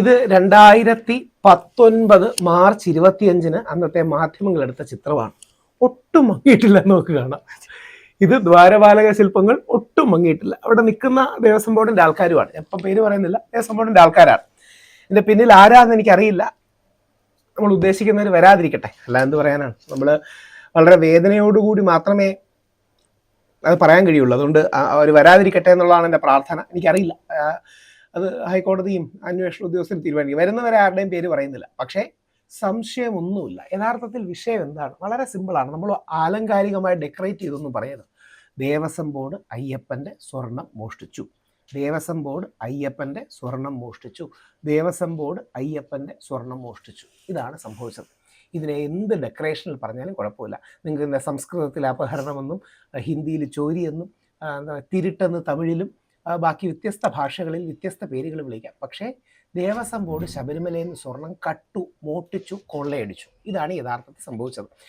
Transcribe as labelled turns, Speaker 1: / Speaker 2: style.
Speaker 1: ഇത് രണ്ടായിരത്തി പത്തൊൻപത് മാർച്ച് ഇരുപത്തിയഞ്ചിന് അന്നത്തെ മാധ്യമങ്ങൾ എടുത്ത ചിത്രമാണ്. ഒട്ടും മങ്ങിയിട്ടില്ല നോക്ക് കാണാം. ഇത് ദ്വാരപാലക ശില്പങ്ങൾ ഒട്ടും മങ്ങിയിട്ടില്ല. അവിടെ നിൽക്കുന്ന ദേവസ്വം ബോർഡിന്റെ ആൾക്കാരുമാണ്. എപ്പം പേര് പറയുന്നില്ല. ദേവസ്വം ബോർഡിന്റെ ആൾക്കാരാണ്. ഇതിന്റെ പിന്നിൽ ആരാന്ന് എനിക്കറിയില്ല. നമ്മൾ ഉദ്ദേശിക്കുന്നവർ വരാതിരിക്കട്ടെ. അല്ല എന്ത് പറയാനാണ്? നമ്മൾ വളരെ വേദനയോടുകൂടി മാത്രമേ അത് പറയാൻ കഴിയുള്ളൂ. അതുകൊണ്ട് അവർ വരാതിരിക്കട്ടെ എന്നുള്ളതാണ് എന്റെ പ്രാർത്ഥന. എനിക്കറിയില്ല. അത് ഹൈക്കോടതിയും അന്വേഷണ ഉദ്യോഗസ്ഥരും തീരുമാനിക്കും. വരുന്നവരെ ആരുടെയും പേര് പറയുന്നില്ല. പക്ഷേ സംശയമൊന്നുമില്ല. യഥാർത്ഥത്തിൽ വിഷയം എന്താണ്? വളരെ സിമ്പിളാണ്. നമ്മൾ ആലങ്കാരികമായി ഡെക്കറേറ്റ് ചെയ്തൊന്നും പറയരുത്. ദേവസ്വം ബോർഡ് അയ്യപ്പന്റെ സ്വർണം മോഷ്ടിച്ചു. ദേവസ്വം ബോർഡ് അയ്യപ്പന്റെ സ്വർണം മോഷ്ടിച്ചു. ദേവസ്വം ബോർഡ് അയ്യപ്പന്റെ സ്വർണം മോഷ്ടിച്ചു. ഇതാണ് സംഭവിച്ചത്. ഇതിനെ എന്ത് ഡെക്കറേഷനിൽ പറഞ്ഞാലും കുഴപ്പമില്ല. നിങ്ങൾക്ക് സംസ്കൃതത്തിൽ അപഹരണമെന്നും ഹിന്ദിയിൽ ചോരിയെന്നും തിരുട്ടെന്ന് തമിഴിലും ബാക്കി വ്യത്യസ്ത ഭാഷകളിൽ വ്യത്യസ്ത പേരുകൾ വിളിക്കാം. പക്ഷേ ദേവസ്വം ബോർഡ് ശബരിമലയിൽ നിന്ന് സ്വർണം കട്ടു മോട്ടിച്ചു കൊള്ളയടിച്ചു. ഇതാണ് യഥാർത്ഥത്തിൽ സംഭവിച്ചത്.